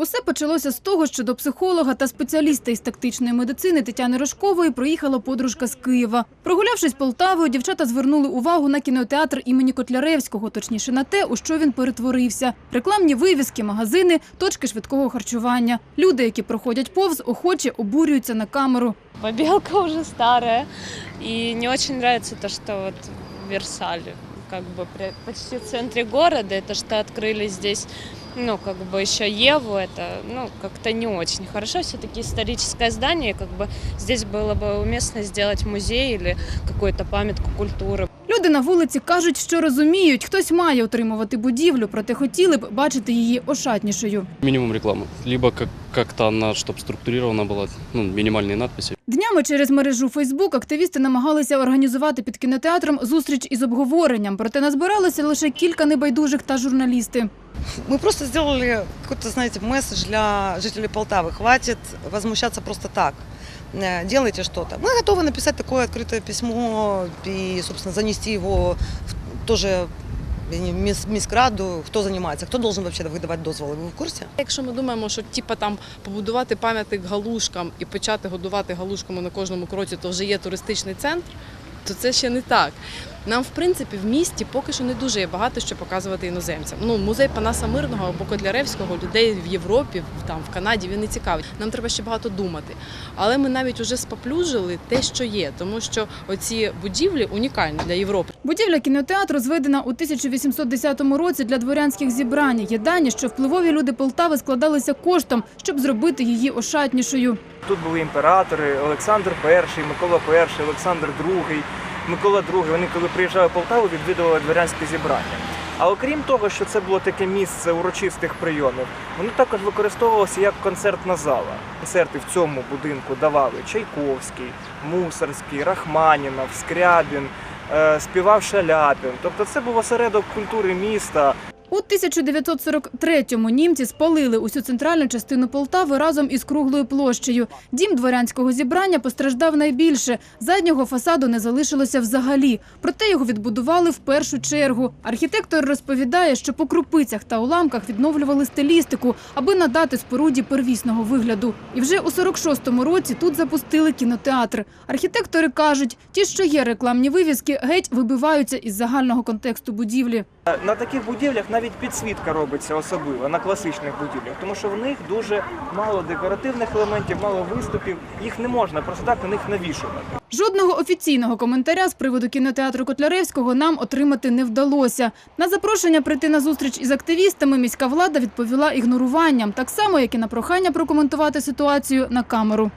Усе почалося з того, що до психолога та спеціаліста із тактичної медицини Тетяни Рожкової приїхала подружка з Києва. Прогулявшись Полтавою, дівчата звернули увагу на кінотеатр імені Котляревського, точніше на те, у що він перетворився. Рекламні вивіски, магазини, точки швидкого харчування. Люди, які проходять повз, охоче обурюються на камеру. Побелка уже старая. И не очень нравится то, что вот в Версале, как бы при- почти в центре города, это что открыли здесь, ну, как бы еще Еву, это, ну, как-то не очень хорошо. Все-таки историческое здание, как бы здесь было бы уместно сделать музей или какую-то памятку культуры. Люди на вулиці кажуть, що розуміють, хтось має утримувати будівлю, проте хотіли б бачити її ошатнішою. Минимум рекламы. Либо как- как-то она, чтобы структурирована была, ну, минимальные надписи. Днями через мережу Фейсбук активісти намагалися організувати під кінотеатром зустріч із обговоренням, проте назбиралося лише кілька небайдужих та журналісти. Мы просто сделали какой-то, знаете, месседж для жителей Полтавы. Хватит возмущаться просто так. Э, Делайте что-то. Мы готовы написать такое открытое письмо и, собственно, занести его в тоже я міськраду, хто займається, хто должен взагалі видавати дозволи. Ви в курсі? Якщо ми думаємо, що типа там побудувати пам'ятник галушкам і почати годувати галушками на кожному кроці, то вже є туристичний центр, то це ще не так. Нам, в принципі, в місті поки що не дуже є багато що показувати іноземцям. Ну, музей Панаса Мирного або Котляревського людей в Європі, там в Канаді він не цікавить. Нам треба ще багато думати. Але ми навіть уже споплюжили те, що є, тому що оці будівлі унікальні для Європи. Будівля кінотеатру зведена у 1810 році для дворянських зібрань. Є дані, що впливові люди Полтави складалися коштом, щоб зробити її ошатнішою. Тут були імператори Олександр І, Микола І, Олександр II, Микола II. Вони коли приїжджали в Полтаву, відвідували дворянське зібрання. А окрім того, що це було таке місце урочистих прийомів, воно також використовувалося як концертна зала. Концерти в цьому будинку давали Чайковський, Мусорський, Рахманінов, Скрябін, е, співав Шаляпін. Тобто це був осередок культури міста, У 1943-му німці спалили усю центральну частину Полтави разом із круглою площею. Дім дворянського зібрання постраждав найбільше. Заднього фасаду не залишилося взагалі. Проте його відбудували в першу чергу. Архітектор розповідає, що по крупицях та уламках відновлювали стилістику, аби надати споруді первісного вигляду. І вже у 46-му році тут запустили кінотеатр. Архітектори кажуть, ті, що є рекламні вивіски, геть вибиваються із загального контексту будівлі. На таких будівлях навіть підсвітка робиться особливо на класичних будівлях, тому що в них дуже мало декоративних елементів, мало виступів. Їх не можна просто так на них навішувати. Жодного офіційного коментаря з приводу кінотеатру Котляревського нам отримати не вдалося. На запрошення прийти на зустріч із активістами міська влада відповіла ігноруванням, так само як і на прохання прокоментувати ситуацію на камеру.